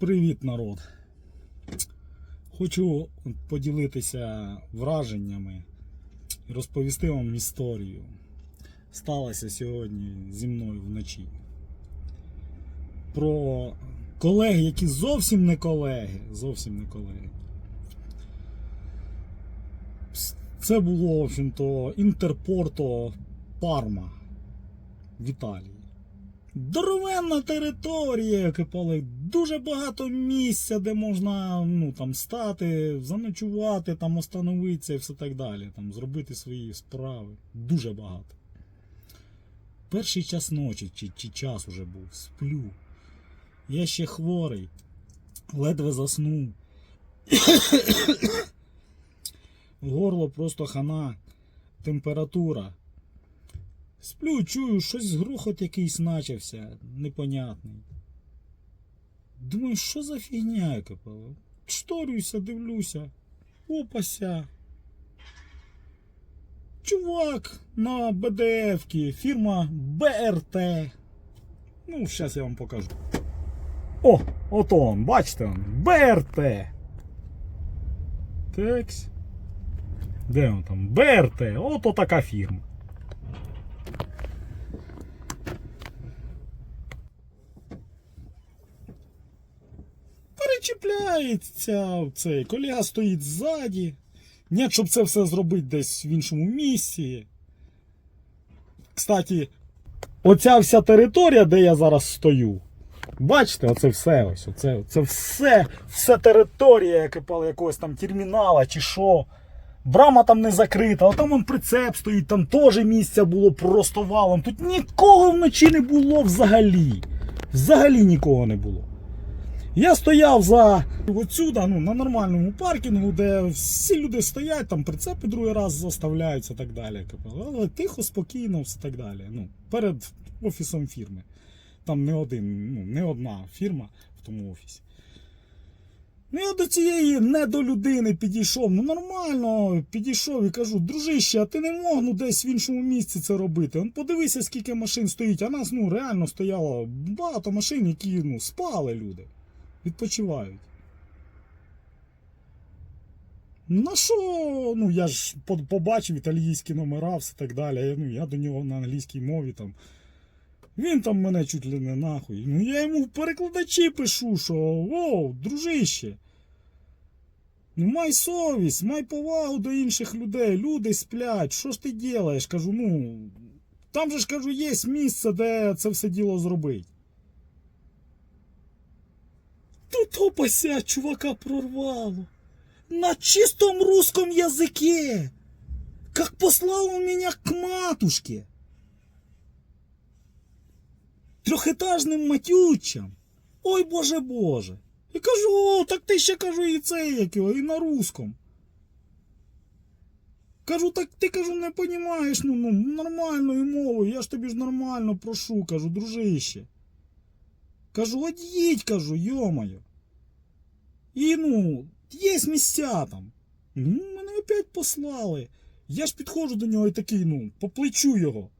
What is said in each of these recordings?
Привіт, народ! Хочу поділитися враженнями і розповісти вам історію. Сталося сьогодні зі мною вночі. Про колег, які зовсім не колеги. Зовсім не колеги. Це було, в общем-то, Інтерпорто Парма в Італії. Здоровенна територія, кипали, дуже багато місця, де можна ну, там, стати, заночувати, там, остановитися і все так далі. Там, зробити свої справи. Дуже багато. Перший час ночі, чи, чи час уже був, сплю. Я ще хворий, ледве заснув. Горло просто хана, температура. Сплю, чую, щось грохот якийсь начався, непонятний. Думаю, що за фігня яка пала? Шторююся, дивлюся. Опася. Чувак на БДФ, фірма БРТ. Ну, зараз я вам покажу. О, ото он, бачите он, БРТ. Текс. Де он там? БРТ, ото така фірма. Перечіпляється цей колега стоїть ззаді. Ні, щоб це все зробити десь в іншому місці. Кстати, оця вся територія, де я зараз стою. Бачите, оце все ось. Оце, це все, все територія, яка пала якогось там термінала чи що. Брама там не закрита, а там он прицеп стоїть, там теж місця було просто валом. Тут нікого вночі не було взагалі. Взагалі нікого не було. Я стояв за отсюда, ну, на нормальному паркінгу, де всі люди стоять, там прицепи другий раз заставляються і так далі. Але тихо, спокійно, все так далі. Ну, перед офісом фірми. Там не один, ну, не одна фірма в тому офісі. Ну, я до цієї не до людини підійшов. Ну нормально, підійшов і кажу, дружище, а ти не мог ну, десь в іншому місці це робити. Он подивися, скільки машин стоїть, а нас ну, реально стояло багато машин, які ну, спали люди відпочивають. На що? Ну, я ж побачив італійські номера, все так далі. Ну, я до нього на англійській мові там. Він там мене чуть ли не нахуй. Ну я йому в перекладачі пишу, що воу, дружище. Ну, май совість, май повагу до інших людей. Люди сплять. Що ж ти робиш? Кажу, ну. Там же ж кажу, є місце, де це все діло зробити. Тут опася чувака прорвало. На чистом русском языке. Как послал он меня к матушке. Трьохетажним матючам. Ой боже боже. І кажу, о, так ти ще кажу і це як його, і на русском. Кажу, так ти кажу, не понімаєш, ну, ну нормальною мовою, я ж тобі ж нормально прошу, кажу, дружище. Кажу, од'їдь, кажу, йомаю. І ну, є місця там. Ну, мене опять послали. Я ж підходжу до нього і такий, ну, по плечу його.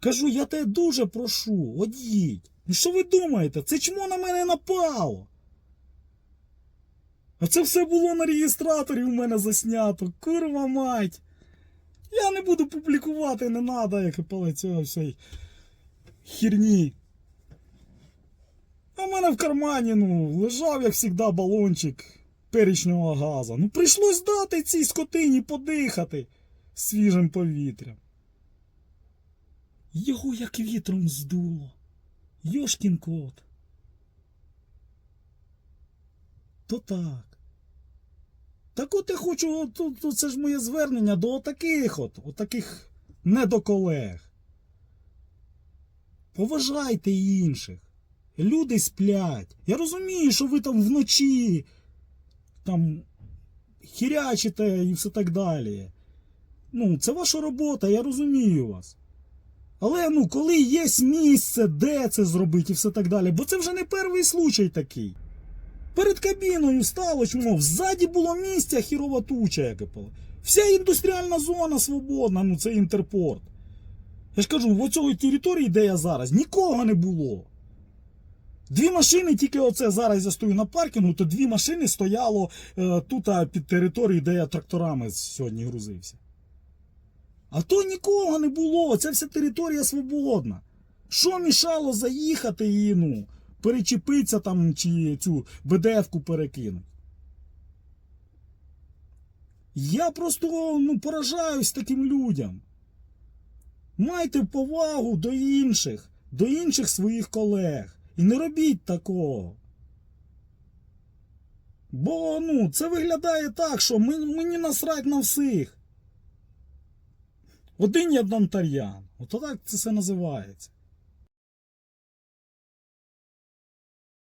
Кажу, я тебе дуже прошу, од'їдь. Ну що ви думаєте? Це чмо на мене напало? А це все було на реєстраторі у мене заснято. Курва мать. Я не буду публікувати, не треба, як і пале цього всей херні. В мене в кармані, ну, лежав, як завжди, балончик перечного газу. Ну, прийшлось дати цій скотині подихати свіжим повітрям. Його як вітром здуло. Йошкін кот. То так. Так от я хочу, от, от це ж моє звернення до отаких от, отаких недоколег. Поважайте інших. Люди сплять. Я розумію, що ви там вночі там хірячите і все так далі. Ну, це ваша робота, я розумію вас. Але ну, коли є місце, де це зробити і все так далі, бо це вже не перший случай такий. Перед кабіною стало, чому ззаді було місця хірова туча, яке пало. Вся індустріальна зона свободна, ну це інтерпорт. Я ж кажу, в оцій території, де я зараз, нікого не було. Дві машини, тільки оце зараз я стою на паркінгу, то дві машини стояло е, тут під територією, де я тракторами сьогодні грузився. А то нікого не було, ця вся територія свободна. Що мішало заїхати і ну, перечепитися там чи цю БДФ-ку перекинути? Я просто ну, поражаюсь таким людям. Майте повагу до інших, до інших своїх колег. І не робіть такого. Бо ну, це виглядає так, що мені, мені насрать на всіх. Один я донтар'ян. Ото так це все називається.